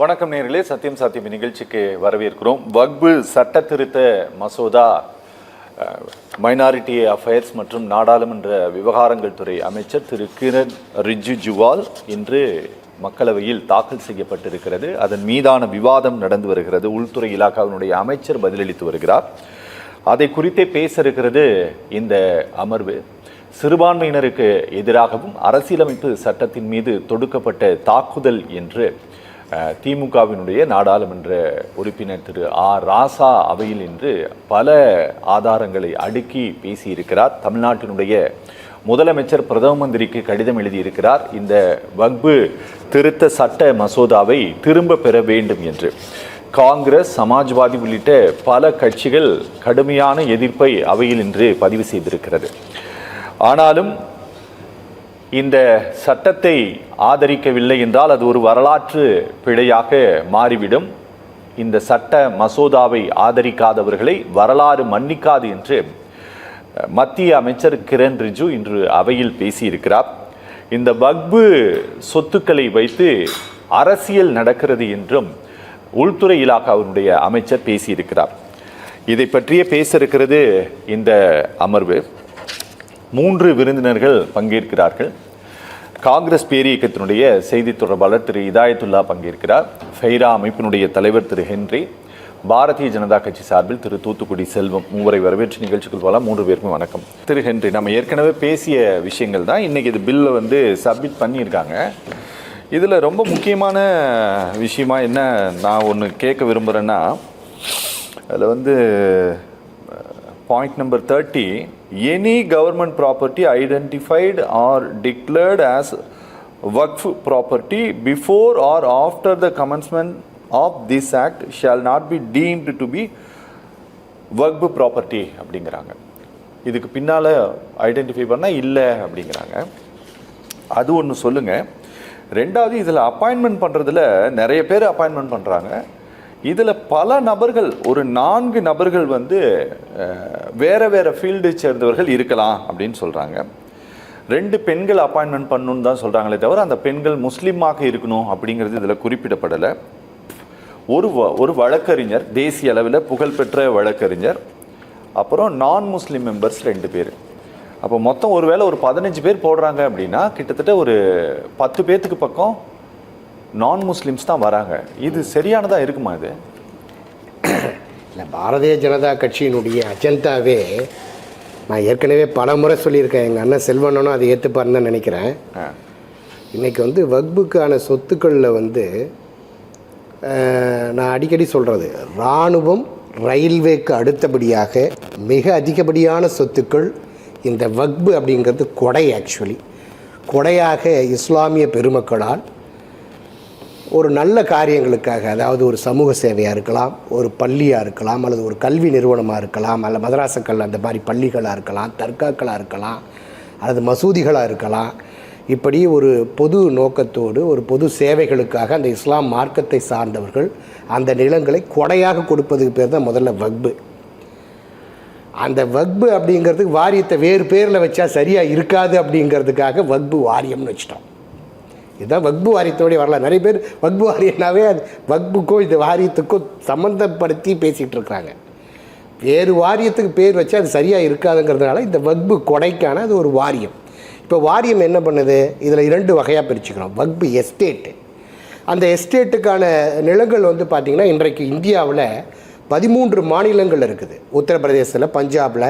வணக்கம் நேர்களே சத்தியம் சாத்தியம் நிகழ்ச்சிக்கு வரவேற்கிறோம். வக்பு சட்ட திருத்த மசோதா மைனாரிட்டி அஃபேர்ஸ் மற்றும் நாடாளுமன்ற விவகாரங்கள் துறை அமைச்சர் திரு கிரண் ரிஜிஜுவால் இன்று மக்களவையில் தாக்கல் செய்யப்பட்டிருக்கிறது. அதன் மீதான விவாதம் நடந்து வருகிறது. உள்துறை இலாக்காவினுடைய அமைச்சர் பதிலளித்து வருகிறார். அதை குறித்தே பேச இருக்கிறது இந்த அமர்வு. சிறுபான்மையினருக்கு எதிராகவும் அரசியலமைப்பு சட்டத்தின் மீது தொடுக்கப்பட்ட தாக்குதல் என்று திமுகவினுடைய நாடாளுமன்ற உறுப்பினர் திரு ஆர் ராசா அவையில் இன்று பல ஆதாரங்களை அடுக்கி பேசியிருக்கிறார். தமிழ்நாட்டினுடைய முதலமைச்சர் பிரதம மந்திரிக்கு கடிதம் எழுதியிருக்கிறார். இந்த வக்பு திருத்த சட்ட மசோதாவை திரும்ப பெற வேண்டும் என்று. காங்கிரஸ் சமாஜ்வாதி உள்ளிட்ட பல கட்சிகள் கடுமையான எதிர்ப்பை அவையில் இன்று பதிவு செய்திருக்கிறது. ஆனாலும் இந்த சட்டத்தை ஆதரிக்கவில்லை என்றால் அது ஒரு வரலாற்று பிழையாக மாறிவிடும். இந்த சட்ட மசோதாவை ஆதரிக்காதவர்களை வரலாறு மன்னிக்காது என்று மத்திய அமைச்சர் கிரண் ரிஜு இன்று அவையில் பேசியிருக்கிறார். இந்த வக்பு சொத்துக்களை வைத்து அரசியல் நடக்கிறது என்றும் உள்துறை அவருடைய அமைச்சர் பேசியிருக்கிறார். இதை பற்றியே பேச இருக்கிறது இந்த அமர்வு. மூன்று விருந்தினர்கள் பங்கேற்கிறார்கள். காங்கிரஸ் பேரியக்கத்தினுடைய செய்தி தொடர்பாளர் திரு இதாயத்துல்லா பங்கேற்கிறார். ஃபெய்ரா அமைப்பினுடைய தலைவர் திரு ஹென்றி பாரதிய ஜனதா கட்சி சார்பில் திரு தூத்துக்குடி செல்வம் மூவரை வரவேற்று நிகழ்ச்சிக்குள் போகலாம். மூன்று பேருக்கும் வணக்கம். திரு ஹென்றி நம்ம ஏற்கனவே பேசிய விஷயங்கள் தான் இன்றைக்கி இது பில்லை வந்து சப்மிட் பண்ணியிருக்காங்க. இதில் ரொம்ப முக்கியமான விஷயமா என்ன நான் ஒன்று கேட்க விரும்புகிறேன்னா அதில் வந்து point number thirty any government property identified or declared as waqf property before or after the commencement of this act shall not be deemed to be waqf property அப்படிங்கிறாங்க. இதுக்கு பின்னால் ஐடென்டிஃபை பண்ணால் இல்லை அப்படிங்கிறாங்க. அது ஒன்று சொல்லுங்கள் ரெண்டாவது இதில் அப்பாயின்மெண்ட் பண்ணுறதுல நிறைய பேர் அப்பாயின்மெண்ட் பண்ணுறாங்க இதில் பல நபர்கள் ஒரு நான்கு நபர்கள் வந்து வேறு வேறு ஃபீல்டு ஃபீல்டை சேர்ந்தவர்கள் இருக்கலாம் அப்படின்னு சொல்கிறாங்க ரெண்டு பெண்கள் அப்பாயின்மெண்ட் பண்ணணும்னு தான் சொல்கிறாங்களே தவிர அந்த பெண்கள் முஸ்லீமாக இருக்கணும் அப்படிங்கிறது இதில் குறிப்பிடப்படலை. ஒரு வ- ஒரு வழக்கறிஞர் தேசிய அளவில் புகழ்பெற்ற வழக்கறிஞர் அப்புறம் நான் முஸ்லீம் மெம்பர்ஸ் ரெண்டு பேர். அப்போ மொத்தம் ஒருவேளை ஒரு பதினஞ்சு பேர் போடுறாங்க அப்படின்னா கிட்டத்தட்ட ஒரு பத்து பேர்த்துக்கு பக்கம் நான் முஸ்லிம்ஸ் தான் வராங்க. இது சரியானதா இருக்குமா இது? இல்லை பாரதிய ஜனதா கட்சியினுடைய அஜெண்டாவே நான் ஏற்கனவே பல முறை சொல்லியிருக்கேன். எங்கள் அண்ணன் செல்வண்ணனும் அதை ஏற்றுப்பாருன்னு தான் நினைக்கிறேன். இன்றைக்கி வந்து வக்புக்கான சொத்துக்களில் வந்து நான் அடிக்கடி சொல்கிறது இராணுவம் ரயில்வேக்கு அடுத்தபடியாக மிக அதிகப்படியான சொத்துக்கள் இந்த வக்பு அப்படிங்கிறது கொடை ஆக்சுவலி கொடையாக இஸ்லாமிய பெருமக்களால் ஒரு நல்ல காரியங்களுக்காக அதாவது ஒரு சமூக சேவையாக இருக்கலாம் ஒரு பள்ளியாக இருக்கலாம் அல்லது ஒரு கல்வி நிறுவனமாக இருக்கலாம் அல்ல மதராசக்கள் அந்த மாதிரி பள்ளிகளாக இருக்கலாம் தர்காக்களாக இருக்கலாம் அல்லது மசூதிகளாக இருக்கலாம் இப்படி ஒரு பொது நோக்கத்தோடு ஒரு பொது சேவைகளுக்காக அந்த இஸ்லாம் மார்க்கத்தை சார்ந்தவர்கள் அந்த நிலங்களை கொடையாக கொடுப்பதுக்கு பேர் தான் முதல்ல வக்பு. அந்த வக்பு அப்படிங்கிறதுக்கு வாரியத்தை வேறு பேரில் வச்சா சரியாக இருக்காது அப்படிங்கிறதுக்காக வக்பு வாரியம்னு வச்சிட்டோம். இதுதான் வக்பு வாரியத்தோடைய வரலாம் நிறைய பேர் வக்பு வாரியனாவே அது வக்புக்கும் இந்த வாரியத்துக்கும் சம்மந்தப்படுத்தி பேசிகிட்டு இருக்கிறாங்க. வேறு வாரியத்துக்கு பேர் வச்சு அது சரியாக இருக்காதுங்கிறதுனால இந்த வக்பு கொடைக்கான அது ஒரு வாரியம். இப்போ வாரியம் என்ன பண்ணுது? இதில் இரண்டு வகையாக பிரிச்சுக்கிறோம். வக்பு எஸ்டேட்டு அந்த எஸ்டேட்டுக்கான நிலங்கள் வந்து பார்த்திங்கன்னா இன்றைக்கு இந்தியாவில் பதிமூன்று மாநிலங்கள் இருக்குது. உத்தரப்பிரதேசத்தில் பஞ்சாபில்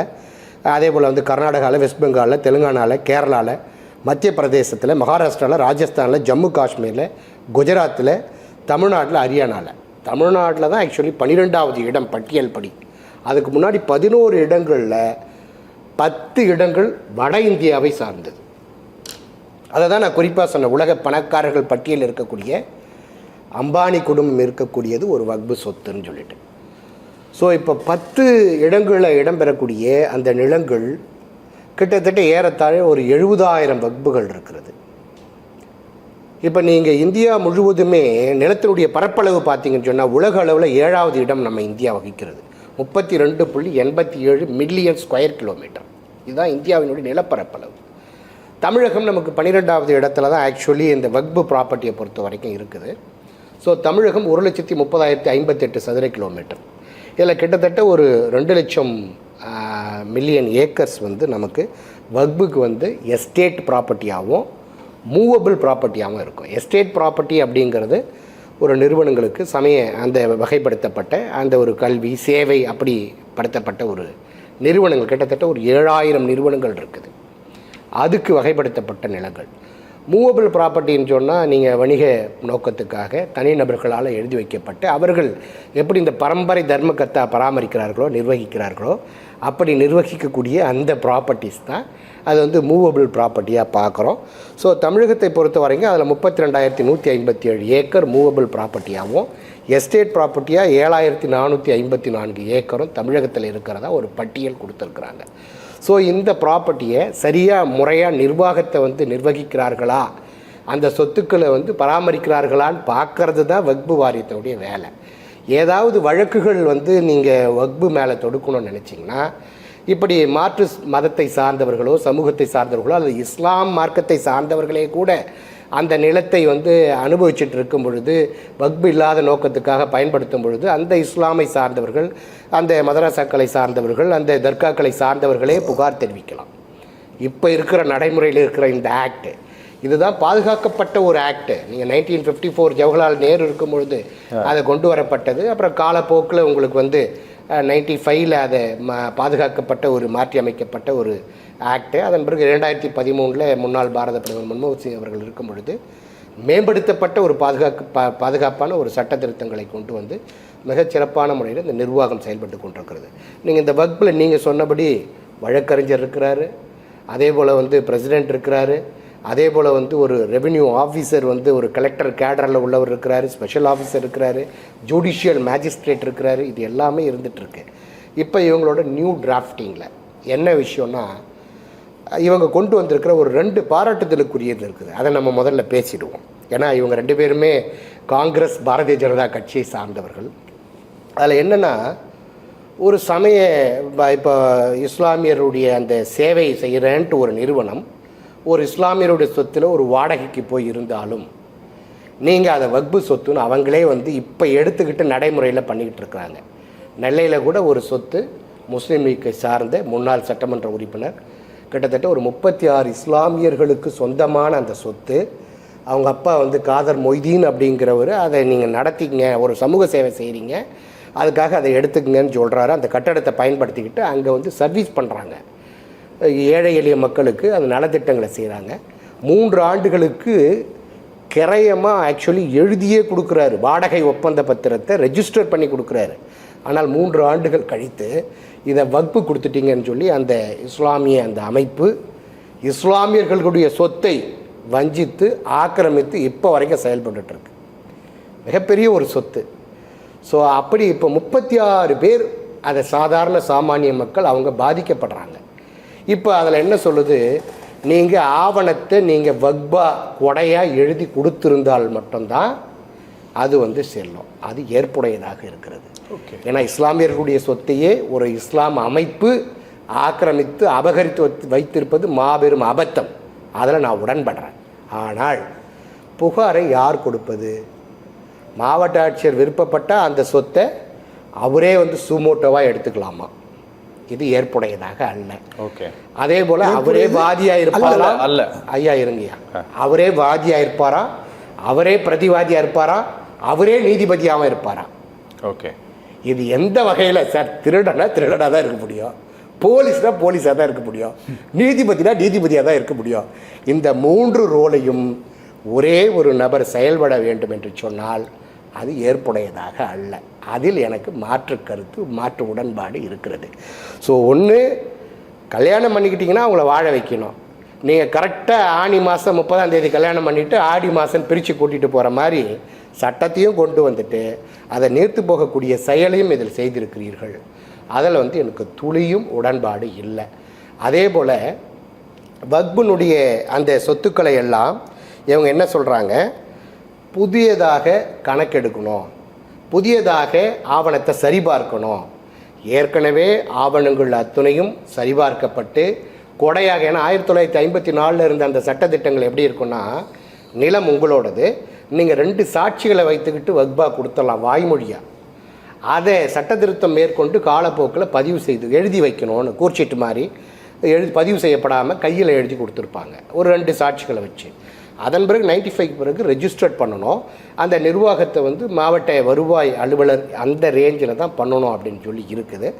அதே போல் வந்து கர்நாடகாவில் வெஸ்ட் பெங்காலில் தெலுங்கானாவில் கேரளாவில் மத்திய பிரதேசத்தில் மகாராஷ்டிராவில் ராஜஸ்தானில் ஜம்மு காஷ்மீரில் குஜராத்தில் தமிழ்நாட்டில் ஹரியானாவில் தமிழ்நாட்டில் தான் ஆக்சுவலி பன்னிரெண்டாவது இடம் பட்டியல் படி. அதுக்கு முன்னாடி பதினோரு இடங்களில் பத்து இடங்கள் வட இந்தியாவை சார்ந்தது. அதை தான் நான் குறிப்பாக சொன்னேன் உலக பணக்காரர்கள் பட்டியலில் இருக்கக்கூடிய அம்பானி குடும்பம் இருக்கக்கூடியது ஒரு வக்பு சொத்துன்னு சொல்லிட்டு. ஸோ இப்போ பத்து இடங்களில் இடம்பெறக்கூடிய அந்த நிலங்கள் கிட்டத்தட்ட ஏறத்தாழ ஒரு எழுபதாயிரம் வகுப்புகள் இருக்கிறது. இப்போ நீங்கள் இந்தியா முழுவதுமே நிலத்தினுடைய பரப்பளவு பார்த்தீங்கன்னு சொன்னால் உலக அளவில் ஏழாவது இடம் நம்ம இந்தியா வகிக்கிறது. முப்பத்தி ரெண்டு புள்ளி எண்பத்தி ஏழு மில்லியன் ஸ்கொயர் கிலோமீட்டர். இதுதான் இந்தியாவினுடைய நிலப்பரப்பளவு. தமிழகம் நமக்கு பன்னிரெண்டாவது இடத்துல தான் ஆக்சுவலி இந்த வக்பு ப்ராப்பர்ட்டியை பொறுத்த வரைக்கும் இருக்குது. ஸோ தமிழகம் ஒரு லட்சத்தி முப்பதாயிரத்தி ஐம்பத்தெட்டு சதுர கிலோமீட்டர். இதில் கிட்டத்தட்ட ஒரு ரெண்டு லட்சம் மில்லியன் ஏக்கர்ஸ் வந்து நமக்கு வக்புக்கு வந்து எஸ்டேட் ப்ராப்பர்ட்டியாகவும் மூவபிள் ப்ராப்பர்ட்டியாகவும் இருக்கும். எஸ்டேட் ப்ராப்பர்ட்டி அப்படிங்கிறது ஒரு நிறுவனங்களுக்கு சமய அந்த வகைப்படுத்தப்பட்ட அந்த ஒரு கல்வி சேவை அப்படி படுத்தப்பட்ட ஒரு நிறுவனங்கள். கிட்டத்தட்ட ஒரு ஏழாயிரம் நிறுவனங்கள் இருக்குது. அதுக்கு வகைப்படுத்தப்பட்ட நிலங்கள். மூவபிள் ப்ராப்பர்ட்டின்னு சொன்னால் நீங்கள் வணிக நோக்கத்துக்காக தனிநபர்களால் எழுதி வைக்கப்பட்டு அவர்கள் எப்படி இந்த பரம்பரை தர்மகர்த்தா பராமரிக்கிறார்களோ நிர்வகிக்கிறார்களோ அப்படி நிர்வகிக்கக்கூடிய அந்த ப்ராப்பர்ட்டிஸ் தான். அது வந்து மூவபிள் ப்ராப்பர்ட்டியாக பார்க்குறோம். ஸோ தமிழகத்தை பொறுத்த வரைக்கும் அதில் முப்பத்தி ரெண்டாயிரத்தி நூற்றி ஐம்பத்தி ஏழு ஏக்கர் மூவபிள் ப்ராப்பர்ட்டியாகவும் எஸ்டேட் ப்ராப்பர்ட்டியாக ஏழாயிரத்தி நானூற்றி ஐம்பத்தி நான்கு ஏக்கரும் தமிழகத்தில் இருக்கிறதா ஒரு பட்டியல் கொடுத்துருக்குறாங்க. ஸோ இந்த ப்ராப்பர்ட்டியை சரியாக முறையாக நிர்வாகத்தை வந்து நிர்வகிக்கிறார்களா? அந்த சொத்துக்களை வந்து பராமரிக்கிறார்களான்னு பார்க்கறது தான் வக்பு வாரியத்தினுடைய வேலை. ஏதாவது வழக்குகள் வந்து நீங்கள் வக்பு மேலே தொடுக்கணும்னு நினச்சிங்கன்னா இப்படி மாற்று மதத்தை சார்ந்தவர்களோ சமூகத்தை சார்ந்தவர்களோ அல்லது இஸ்லாம் மார்க்கத்தை சார்ந்தவர்களே கூட அந்த நிலத்தை வந்து அனுபவிச்சுட்டு இருக்கும் பொழுது வக்பு இல்லாத நோக்கத்துக்காக பயன்படுத்தும் பொழுது அந்த இஸ்லாமை சார்ந்தவர்கள் அந்த மதரசாக்களை சார்ந்தவர்கள் அந்த தர்காக்களை சார்ந்தவர்களே புகார் தெரிவிக்கலாம். இப்போ இருக்கிற நடைமுறையில் இருக்கிற இந்த ஆக்ட் இதுதான் பாதுகாக்கப்பட்ட ஒரு ஆக்ட் நீங்கள் nineteen fifty four Jawaharlal Nehru இருக்கும் பொழுது அதை கொண்டு வரப்பட்டது. அப்புறம் காலப்போக்கில் உங்களுக்கு வந்து நைன்டி ஃபைவ்ல அதை ம பாதுகாக்கப்பட்ட ஒரு மாற்றி அமைக்கப்பட்ட ஒரு ஆக்ட் அதன் பிறகு இரண்டாயிரத்தி பதிமூணில் முன்னாள் பாரத பிரதமர் மன்மோகன் சிங் அவர்கள் இருக்கும் பொழுது மேம்படுத்தப்பட்ட ஒரு பாதுகாப்பு பா பாதுகாப்பான ஒரு சட்ட திருத்தங்களை கொண்டு வந்து மிகச் சிறப்பான முறையில் இந்த நிர்வாகம் செயல்பட்டு கொண்டிருக்கிறது. நீங்கள் இந்த வகுப்பில் நீங்கள் சொன்னபடி வழக்கறிஞர் இருக்கிறாரு. அதே போல் வந்து பிரசிடென்ட் இருக்கிறாரு. அதே போல் வந்து ஒரு ரெவென்யூ ஆஃபீஸர் வந்து ஒரு கலெக்டர் கேடரில் உள்ளவர் இருக்கிறாரு ஸ்பெஷல் ஆஃபீஸர் இருக்கிறாரு ஜுடிஷியல் மேஜிஸ்ட்ரேட் இருக்கிறாரு இது எல்லாமே இருந்துகிட்ருக்கு இப்போ இவங்களோட நியூ டிராஃப்டிங்கில் என்ன விஷயம்னா இவங்க கொண்டு வந்திருக்கிற ஒரு ரெண்டு பாராட்டுதலுக்குரியது இருக்குது. அதை நம்ம முதல்ல பேசிடுவோம். ஏன்னா இவங்க ரெண்டு பேருமே காங்கிரஸ் பாரதிய ஜனதா கட்சியை சார்ந்தவர்கள். அதில் என்னென்னா ஒரு சமய இப்போ இஸ்லாமியருடைய அந்த சேவை செய்கிறேன்ட்டு ஒரு நிறுவனம் ஒரு இஸ்லாமியருடைய சொத்தில் ஒரு வாடகைக்கு போய் இருந்தாலும் நீங்கள் அதை வக்பு சொத்துன்னு அவங்களே வந்து இப்போ எடுத்துக்கிட்டு நடைமுறையில் பண்ணிக்கிட்டு இருக்கிறாங்க. நெல்லையில் கூட ஒரு சொத்து முஸ்லீம் லீக்கை சார்ந்த முன்னாள் சட்டமன்ற உறுப்பினர் கிட்டத்தட்ட ஒரு முப்பத்தி ஆறு இஸ்லாமியர்களுக்கு சொந்தமான அந்த சொத்து அவங்க அப்பா வந்து காதர் மொய்தீன் அப்படிங்கிறவர் அதை நீங்கள் நடத்திங்க ஒரு சமூக சேவை செய்கிறீங்க அதுக்காக அதை எடுத்துக்கங்கன்னு சொல்கிறாரு அந்த கட்டடத்தை பயன்படுத்திக்கிட்டு அங்கே வந்து சர்வீஸ் பண்ணுறாங்க ஏழை எளிய மக்களுக்கு அந்த நலத்திட்டங்களை செய்கிறாங்க மூன்று ஆண்டுகளுக்கு கிரயமாக ஆக்சுவலி எழுதியே கொடுக்குறாரு. வாடகை ஒப்பந்த பத்திரத்தை ரெஜிஸ்டர் பண்ணி கொடுக்குறாரு. ஆனால் மூன்று ஆண்டுகள் கழித்து இதை வகுப்பு கொடுத்துட்டீங்கன்னு சொல்லி அந்த இஸ்லாமிய அந்த அமைப்பு இஸ்லாமியர்களுடைய சொத்தை வஞ்சித்து ஆக்கிரமித்து இப்போ வரைக்கும் செயல்பட்டுட்டு மிகப்பெரிய ஒரு சொத்து. ஸோ அப்படி இப்போ முப்பத்தி ஆறு பேர் அதை சாதாரண சாமானிய மக்கள் அவங்க பாதிக்கப்படுறாங்க. இப்போ அதில் என்ன சொல்லுது? நீங்கள் ஆவணத்தை நீங்கள் வக்பா கொடையாக எழுதி கொடுத்திருந்தால் மட்டும்தான் அது வந்து செல்லும். அது ஏற்புடையதாக இருக்கிறது. ஓகே. ஏன்னா இஸ்லாமியர்களுடைய சொத்தையே ஒரு இஸ்லாம் அமைப்பு ஆக்கிரமித்து அபகரித்து வைத்து- வைத்திருப்பது மாபெரும் அபத்தம். அதில் நான் உடன்படுறேன். ஆனால் புகாரை யார் கொடுப்பது? மாவட்ட ஆட்சியர் விருப்பப்பட்ட அந்த சொத்தை அவரே வந்து சுமோட்டோவாக எடுத்துக்கலாமா? இது ஏற்புடையதாக அல்ல. ஓகே. அதே போல அவரே வாதியா இருப்பாரா? அல்ல. ஐயா இருங்கய்யா. அவரே வாதியா இருப்பாரா? அவரே பிரதிவாதியா இருப்பாரா? அவரே நீதிபதியாகவும் இருப்பாரா? ஓகே. இது எந்த வகையில்? சார் திருடனா திருடனாக தான் இருக்க முடியும். போலீஸ்னா போலீஸாக தான் இருக்க முடியும். நீதிபதினா நீதிபதியாக தான் இருக்க முடியும். இந்த மூன்று ரோலையும் ஒரே ஒரு நபர் செயல்பட வேண்டும் என்று சொன்னால் அது ஏற்புடையதாக அல்ல. அதில் எனக்கு மாற்று கருத்து மாற்று உடன்பாடு இருக்கிறது. ஸோ ஒன்று கல்யாணம் பண்ணிக்கிட்டிங்கன்னா அவங்கள வாழ வைக்கணும். நீங்கள் கரெக்டாக ஆனி மாதம் முப்பதாம் தேதி கல்யாணம் பண்ணிவிட்டு ஆடி மாதம் பிரித்து கூட்டிகிட்டு போகிற மாதிரி சட்டத்தையும் கொண்டு வந்துட்டு அதை நீர்த்து போகக்கூடிய செயலையும் இதில் செய்திருக்கிறீர்கள். அதில் வந்து எனக்கு துளியும் உடன்பாடு இல்லை. அதே போல் வக்புனுடைய அந்த சொத்துக்களை எல்லாம் இவங்க என்ன சொல்கிறாங்க புதியதாக கணக்கெடுக்கணும். புதியதாக ஆவணத்தை சரிபார்க்கணும். ஏற்கனவே ஆவணங்கள் அத்துணையும் சரிபார்க்கப்பட்டு கொடையாக ஏன்னா ஆயிரத்தி தொள்ளாயிரத்தி ஐம்பத்தி நாலில் இருந்த அந்த சட்டத்திட்டங்கள் எப்படி இருக்குன்னா நிலம் உங்களோடது நீங்கள் ரெண்டு சாட்சிகளை வைத்துக்கிட்டு வக்பா கொடுத்துடலாம் வாய்மொழியாக அதை சட்ட திருத்தம் மேற்கொண்டு காலப்போக்கில் பதிவு செய்து எழுதி வைக்கணும்னு கூர்ச்சீட்டு மாதிரி எழுதி பதிவு செய்யப்படாமல் கையில் எழுதி கொடுத்துருப்பாங்க. ஒரு ரெண்டு சாட்சிகளை வச்சு. அதன் பிறகு நைன்டி ஃபைவ் பிறகு ரெஜிஸ்டர்ட் பண்ணணும். அந்த நிர்வாகத்தை வந்து மாவட்ட வருவாய் அலுவலர் அந்த ரேஞ்சில் தான் பண்ணணும் அப்படின்னு சொல்லி இருக்குது.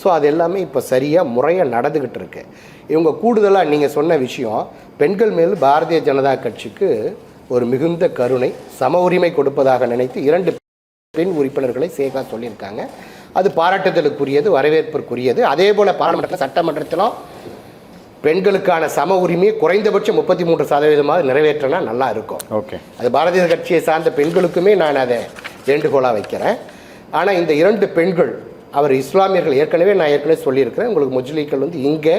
ஸோ அது எல்லாமே இப்போ சரியாக முறையாக நடந்துக்கிட்டு இருக்கு. இவங்க கூடுதலாக நீங்கள் சொன்ன விஷயம் பெண்கள் மேல் பாரதிய ஜனதா கட்சிக்கு ஒரு மிகுந்த கருணை சம உரிமை கொடுப்பதாக நினைத்து இரண்டு பெண் உறுப்பினர்களை சேகா சொல்லியிருக்காங்க. அது பாராட்டுதலுக்குரியது வரவேற்புக்குரியது. அதே போல் பாராளுமன்றத்தில் சட்டமன்றத்திலும் பெண்களுக்கான சம உரிமையை குறைந்தபட்சம் முப்பத்தி மூன்று சதவீதமாக நிறைவேற்றினா நல்லா இருக்கும். ஓகே. அது பாரதிய கட்சியை சார்ந்த பெண்களுக்குமே நான் அதை வேண்டுகோளாக வைக்கிறேன். ஆனால் இந்த இரண்டு பெண்கள் அவர் இஸ்லாமியர்கள் ஏற்கனவே நான் ஏற்கனவே சொல்லியிருக்கிறேன். உங்களுக்கு முஜ்லீக்கள் வந்து இங்கே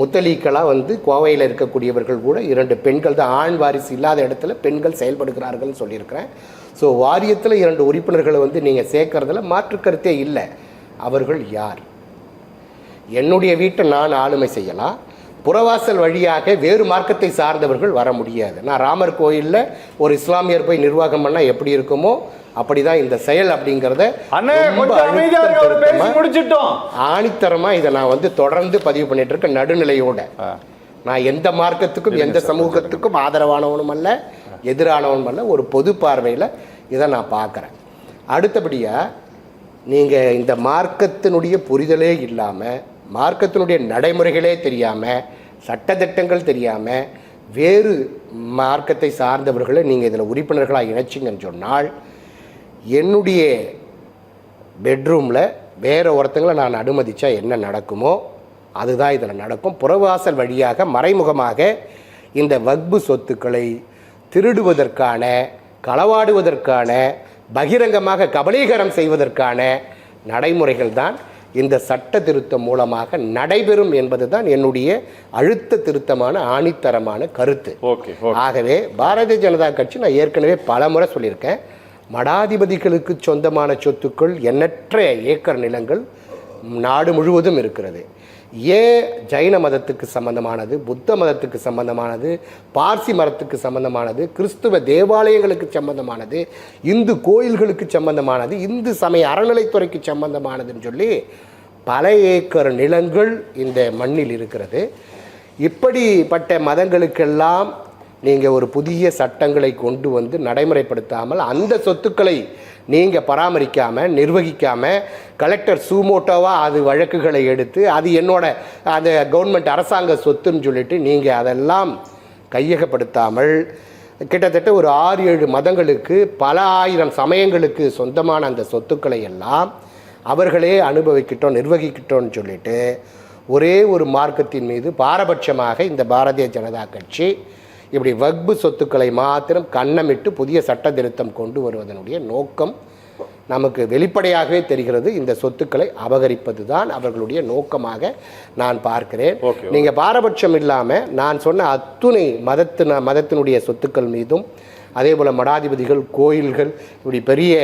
முத்தலீக்களாக வந்து கோவையில் இருக்கக்கூடியவர்கள் கூட இரண்டு பெண்கள் தான் ஆண் வாரிசு இல்லாத இடத்துல பெண்கள் செயல்படுகிறார்கள்னு சொல்லியிருக்கிறேன். ஸோ வாரியத்தில் இரண்டு உறுப்பினர்களை வந்து நீங்கள் சேர்க்கறதுல மாற்று கருத்தே இல்லை. அவர்கள் யார்? என்னுடைய வீட்டை நான் ஆளுமை செய்யலாம். புறவாசல் வழியாக வேறு மார்க்கத்தை சார்ந்தவர்கள் வர முடியாது. நான் ராமர் கோயிலில் ஒரு இஸ்லாமியர் போய் நிர்வாகம் பண்ணால் எப்படி இருக்குமோ அப்படிதான் இந்த செயல் அப்படிங்கிறத அண்ணே ரொம்ப கொஞ்சம் அமைதியா அழுத்தம் இருங்க, அவர் பேசி திருத்தமா, முடிச்சிட்டோம். ஆணித்தரமா இதை நான் வந்து தொடர்ந்து பதிவு பண்ணிட்டு இருக்கேன் நடுநிலையோட. நான் எந்த மார்க்கத்துக்கும் எந்த சமூகத்துக்கும் ஆதரவானவனும் அல்ல எதிரானவனும் அல்ல ஒரு பொது பார்வையில் இதை நான் பார்க்குறேன். அடுத்தபடியாக நீங்கள் இந்த மார்க்கத்தினுடைய புரிதலே இல்லாமல் மார்க்கத்தினுடைய நடைமுறைகளே தெரியாமல் சட்டத்திட்டங்கள் தெரியாமல் வேறு மார்க்கத்தை சார்ந்தவர்களை நீங்கள் இதில் உறுப்பினர்களாக இணைச்சிங்கன்னு சொன்னால் என்னுடைய பெட்ரூமில் வேறு ஒருத்தங்களை நான் அனுமதித்தா என்ன நடக்குமோ அதுதான் இதில் நடக்கும். புறவாசல் வழியாக மறைமுகமாக இந்த வக்பு சொத்துக்களை திருடுவதற்கான களவாடுவதற்கான பகிரங்கமாக கபலீகரம் செய்வதற்கான நடைமுறைகள் தான் இந்த சட்ட திருத்தம் மூலமாக நடைபெறும் என்பது தான் என்னுடைய அழுத்த திருத்தமான ஆணித்தரமான கருத்து. ஆகவே பாரதிய ஜனதா கட்சி நான் ஏற்கனவே பல முறை சொல்லியிருக்கேன். மடாதிபதிகளுக்கு சொந்தமான சொத்துக்கள் எண்ணற்ற ஏக்கர் நிலங்கள் நாடு முழுவதும் இருக்கிறது. ஏன் ஜைன மதத்துக்கு சம்பந்தமானது புத்த மதத்துக்கு சம்பந்தமானது பார்சி மதத்துக்கு சம்பந்தமானது கிறிஸ்துவ தேவாலயங்களுக்கு சம்பந்தமானது இந்து கோயில்களுக்கு சம்பந்தமானது இந்து சமய அறநிலைத்துறைக்கு சம்பந்தமானதுன்னு சொல்லி பல ஏக்கர் நிலங்கள் இந்த மண்ணில் இருக்கிறது. இப்படிப்பட்ட மதங்களுக்கெல்லாம் நீங்கள் ஒரு புதிய சட்டங்களை கொண்டு வந்து நடைமுறைப்படுத்தாமல் அந்த சொத்துக்களை நீங்கள் பராமரிக்காமல் நிர்வகிக்காமல் கலெக்டர் சூமோட்டோவாக அது வழக்குகளை எடுத்து அது என்னோட அந்த கவர்மெண்ட் அரசாங்க சொத்துன்னு சொல்லிட்டு நீங்கள் அதெல்லாம் கையகப்படுத்தாமல் கிட்டத்தட்ட ஒரு ஆறு ஏழு மதங்களுக்கு பல ஆயிரம் சமயங்களுக்கு சொந்தமான அந்த சொத்துக்களை எல்லாம் அவர்களே அனுபவிக்கிட்டோம் நிர்வகிக்கிட்டோம்னு சொல்லிட்டு ஒரே ஒரு மார்க்கத்தின் மீது பாரபட்சமாக இந்த பாரதிய ஜனதா கட்சி இப்படி வக்பு சொத்துக்களை மாத்திரம் கண்ணமிட்டு புதிய சட்ட திருத்தம் கொண்டு வருவதனுடைய நோக்கம் நமக்கு வெளிப்படையாகவே தெரிகிறது. இந்த சொத்துக்களை அபகரிப்பது தான் அவர்களுடைய நோக்கமாக நான் பார்க்கிறேன். Okay, நீங்க பாரபட்சம் இல்லாம நான் சொன்ன அத்துணை மதத்தின மதத்தினுடைய சொத்துக்கள் மீதும் அதே போல மடாதிபதிகள் கோயில்கள் இப்படி பெரிய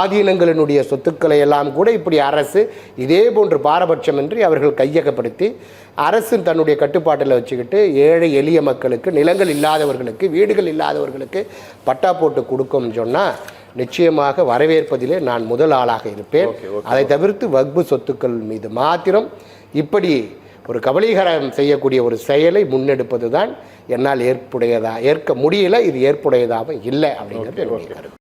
ஆதீனங்களினுடைய சொத்துக்களை எல்லாம் கூட இப்படி அரசு இதே போன்று பாரபட்சமின்றி அவர்கள் கையகப்படுத்தி அரசு தன்னுடைய கட்டுப்பாட்டில் வச்சுக்கிட்டு ஏழை எளிய மக்களுக்கு நிலங்கள் இல்லாதவர்களுக்கு வீடுகள் இல்லாதவர்களுக்கு பட்டா போட்டு கொடுக்கும்னு சொன்னால் நிச்சயமாக வரவேற்பதிலே நான் முதல் ஆளாக இருப்பேன். அதை தவிர்த்து வக்பு சொத்துக்கள் மீது மாத்திரம் இப்படி ஒரு கபலீகரம் செய்யக்கூடிய ஒரு செயலை முன்னெடுப்பது தான் என்னால் ஏற்புடையதா ஏற்க முடியல இது ஏற்புடையதாக இல்லை அப்படிங்கிறது என்னுடைய கருத்து.